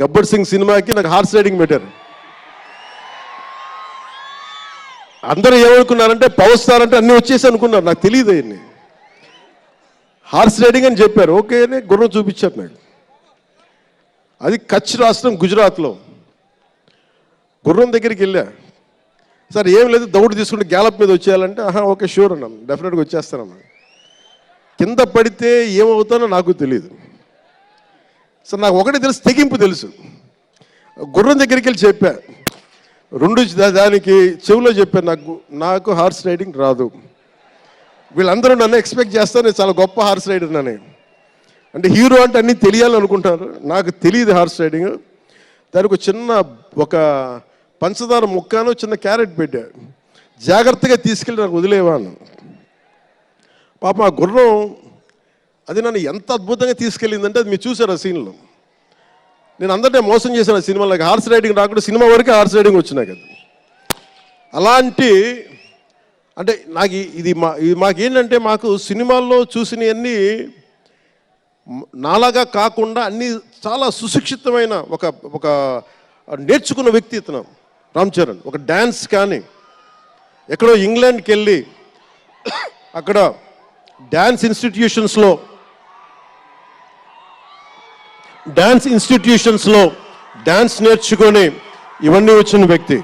గబ్బర్ సింగ్ సినిమాకి నాకు horse riding పెట్టారు. అందరూ ఏమనుకున్నారంటే పవర్ స్టార్ అంటే అన్నీ వచ్చేసి అనుకున్నారు. నాకు తెలియదు అన్ని హార్స్ రైడింగ్ అని చెప్పారు. ఓకే అని గుర్రం చూపించారు నాకు. అది కచ్ రాష్ట్రం గుజరాత్లో. గుర్రం దగ్గరికి వెళ్ళా. సార్ ఏం లేదు దౌడు తీసుకుంటే గ్యాలప్ మీద వచ్చేయాలంటే ఆహా ఓకే షూర్ అన్నాను డెఫినెట్గా వచ్చేస్తానన్నా. కింద పడితే ఏమవుతానో నాకు తెలియదు సార్ నాకు ఒకటి తెలుసు తెగింపు తెలుసు. గుర్రం దగ్గరికి వెళ్ళి చెప్పా. రెండు దానికి చెవిలో చెప్పాను నాకు నాకు హార్స్ రైడింగ్ రాదు. వీళ్ళందరూ నన్ను ఎక్స్పెక్ట్ చేస్తారు నేను చాలా గొప్ప హార్స్ రైడర్ అని అంటే హీరో అంటే అన్నీ తెలియాలనుకుంటారు. నాకు తెలియదు హార్స్ రైడింగ్. దానికి ఒక చిన్న ఒక పంచదార ముక్కను చిన్న క్యారెట్ పెట్టా. జాగ్రత్తగా తీసుకెళ్ళి నాకు వదిలేవాను పాప ఆ గుర్రం అది నన్ను ఎంత అద్భుతంగా తీసుకెళ్ళిందంటే అది మీరు చూసారు ఆ సీన్లో నేను అందరినీ మోసం చేశాను ఆ సినిమాలో. హార్స్ రైడింగ్ రాకుండా సినిమా వరకే హార్స్ రైడింగ్ వచ్చినాయి కదా. అలాంటి అంటే నాకు ఇది మా ఇది మాకేంటంటే మాకు సినిమాల్లో చూసినవన్నీ నాలాగా కాకుండా అన్నీ చాలా సుశిక్షితమైన ఒక ఒక నేర్చుకున్న వ్యక్తి ఇతను రామ్ చరణ్. ఒక డ్యాన్స్ కానీ ఎక్కడో ఇంగ్లాండ్కి వెళ్ళి అక్కడ డ్యాన్స్ ఇన్స్టిట్యూషన్స్లో డ్యాన్స్ ఇన్స్టిట్యూషన్స్లో డ్యాన్స్ నేర్చుకొని ఇవన్నీ వచ్చిన వ్యక్తి.